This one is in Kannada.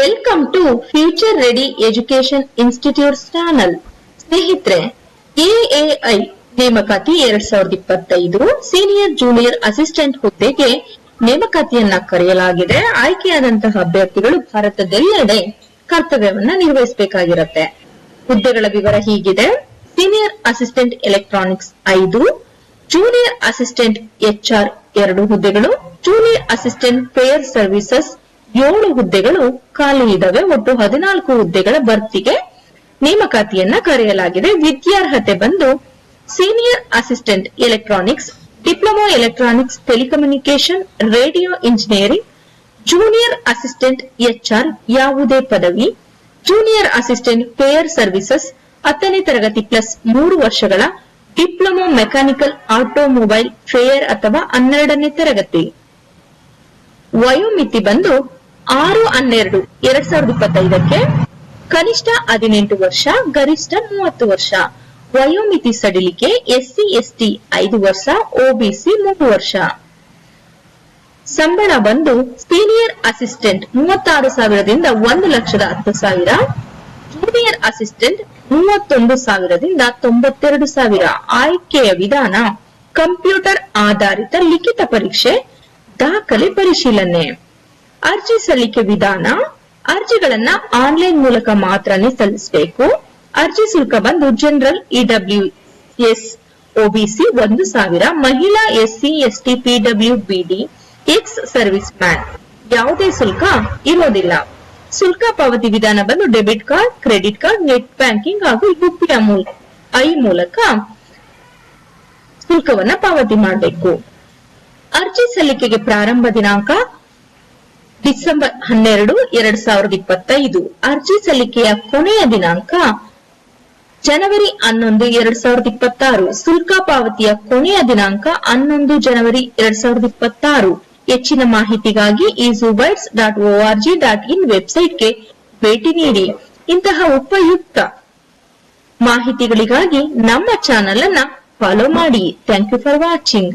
Welcome to future ready education institute channel ಸ್ನೇಹಿತರೆ ಎಎಐ ನೇಮಕಾತಿ ಎರಡ್ ಸಾವಿರದ ಇಪ್ಪತ್ತೈದು ಸೀನಿಯರ್ ಜೂನಿಯರ್ ಅಸಿಸ್ಟೆಂಟ್ ಹುದ್ದೆಗೆ ನೇಮಕಾತಿಯನ್ನ ಕರೆಯಲಾಗಿದೆ. ಆಯ್ಕೆಯಾದಂತಹ ಅಭ್ಯರ್ಥಿಗಳು ಭಾರತದೆಲ್ಲೆಡೆ ಕರ್ತವ್ಯವನ್ನ ನಿರ್ವಹಿಸಬೇಕಾಗಿರುತ್ತೆ. ಹುದ್ದೆಗಳ ವಿವರ ಹೀಗಿದೆ. ಸೀನಿಯರ್ ಅಸಿಸ್ಟೆಂಟ್ ಎಲೆಕ್ಟ್ರಾನಿಕ್ಸ್ ಐದು ಜೂನಿಯರ್ ಅಸಿಸ್ಟೆಂಟ್ ಎಚ್ಆರ್ ಎರಡು ಹುದ್ದೆಗಳು ಜೂನಿಯರ್ ಅಸಿಸ್ಟೆಂಟ್ ಪೇಯರ್ ಸರ್ವಿಸಸ್ ಏಳು ಹುದ್ದೆಗಳು ಖಾಲಿ ಇದಾವೆ. ಒಟ್ಟು ಹದಿನಾಲ್ಕು ಹುದ್ದೆಗಳ ಭರ್ತಿಗೆ ನೇಮಕಾತಿಯನ್ನ ಕರೆಯಲಾಗಿದೆ. ವಿದ್ಯಾರ್ಹತೆ ಬಂದು senior assistant electronics, diploma electronics telecommunication radio engineering, junior assistant HR ಯಾವುದೇ ಪದವಿ, ಜೂನಿಯರ್ ಅಸಿಸ್ಟೆಂಟ್ ಪೇಯರ್ ಸರ್ವಿಸಸ್, ಹತ್ತನೇ ತರಗತಿ ಪ್ಲಸ್ ಮೂರು ವರ್ಷಗಳ ಡಿಪ್ಲೊಮಾ ಮೆಕ್ಯಾನಿಕಲ್ ಆಟೋಮೊಬೈಲ್ ಫೇಯರ್ ಅಥವಾ ಹನ್ನೆರಡನೇ ತರಗತಿ. ವಯೋಮಿತಿ ಬಂದು ಆರು ಹನ್ನೆರಡು, ಎರಡ್ ಸಾವಿರದ ಇಪ್ಪತ್ತೈದಕ್ಕೆ ಕನಿಷ್ಠ ಹದಿನೆಂಟು ವರ್ಷ, ಗರಿಷ್ಠ ಮೂವತ್ತು ವರ್ಷ. ವಯೋಮಿತಿ ಸಡಿಲಿಕೆ, ಎಸ್ಸಿ, ಎಸ್ಟಿ ಐದು ವರ್ಷ, ಒಬಿಸಿ ಮೂರು ವರ್ಷ. ಸಂಬಳ ಬಂದು ಸೀನಿಯರ್ ಅಸಿಸ್ಟೆಂಟ್ ಮೂವತ್ತಾರು ಸಾವಿರದಿಂದ ಒಂದು ಲಕ್ಷದ ಹತ್ತು ಸಾವಿರ, ಜೂನಿಯರ್ ಅಸಿಸ್ಟೆಂಟ್ ಮೂವತ್ತೊಂದು ಸಾವಿರದಿಂದ ತೊಂಬತ್ತೆರಡು ಸಾವಿರ. ಆಯ್ಕೆಯ ವಿಧಾನ, ಕಂಪ್ಯೂಟರ್ ಆಧಾರಿತ ಲಿಖಿತ ಪರೀಕ್ಷೆ, ದಾಖಲೆ ಪರಿಶೀಲನೆ. ಅರ್ಜಿ ಸಲ್ಲಿಕೆ ವಿಧಾನ, ಅರ್ಜಿಗಳನ್ನ ಆನ್ಲೈನ್ ಮೂಲಕ ಮಾತ್ರನೇ ಸಲ್ಲಿಸಬೇಕು. ಅರ್ಜಿ ಶುಲ್ಕ ಬಂದು ಜನರಲ್ ಇಡಬ್ಲ್ಯೂ ಎಸ್ ಒಬಿಸಿ ಒಂದು ಸಾವಿರ, ಮಹಿಳಾ SC, ST PW BD ex service man. ಯಾವುದೇ ಶುಲ್ಕ ಇರೋದಿಲ್ಲ. ಶುಲ್ಕ ಪಾವತಿ ವಿಧಾನ ಬಂದು debit card, credit card, net banking ಹಾಗೂ ಯುಪಿಐ ಐ ಮೂಲಕ ಶುಲ್ಕವನ್ನ ಪಾವತಿ ಮಾಡಬೇಕು. ಅರ್ಜಿ ಸಲ್ಲಿಕೆಗೆ ಪ್ರಾರಂಭ ದಿನಾಂಕ ಡಿಸೆಂಬರ್ ಹನ್ನೆರಡು, ಎರಡ್ ಸಾವಿರದ ಇಪ್ಪತ್ತೈದು. ಅರ್ಜಿ ಸಲ್ಲಿಕೆಯ ಕೊನೆಯ ದಿನಾಂಕ ಜನವರಿ ಹನ್ನೊಂದು, ಎರಡ್ ಸಾವಿರದ ಇಪ್ಪತ್ತಾರು. ಶುಲ್ಕ ಪಾವತಿಯ ಕೊನೆಯ ದಿನಾಂಕ ಹನ್ನೊಂದು, ಜನವರಿ ಎರಡ್ ಸಾವಿರದ ಇಪ್ಪತ್ತಾರು. ಹೆಚ್ಚಿನ ಮಾಹಿತಿಗಾಗಿ ಈ ಜುಬೈಟ್ಸ್ ಡಾಟ್ ಓಆರ್ಜಿ ಡಾಟ್ ಇನ್ ವೆಬ್ಸೈಟ್ಗೆ ಭೇಟಿ ನೀಡಿ. ಇಂತಹ ಉಪಯುಕ್ತ ಮಾಹಿತಿಗಳಿಗಾಗಿ ನಮ್ಮ ಚಾನೆಲ್ ಅನ್ನ ಫಾಲೋ ಮಾಡಿ. Thank you for watching.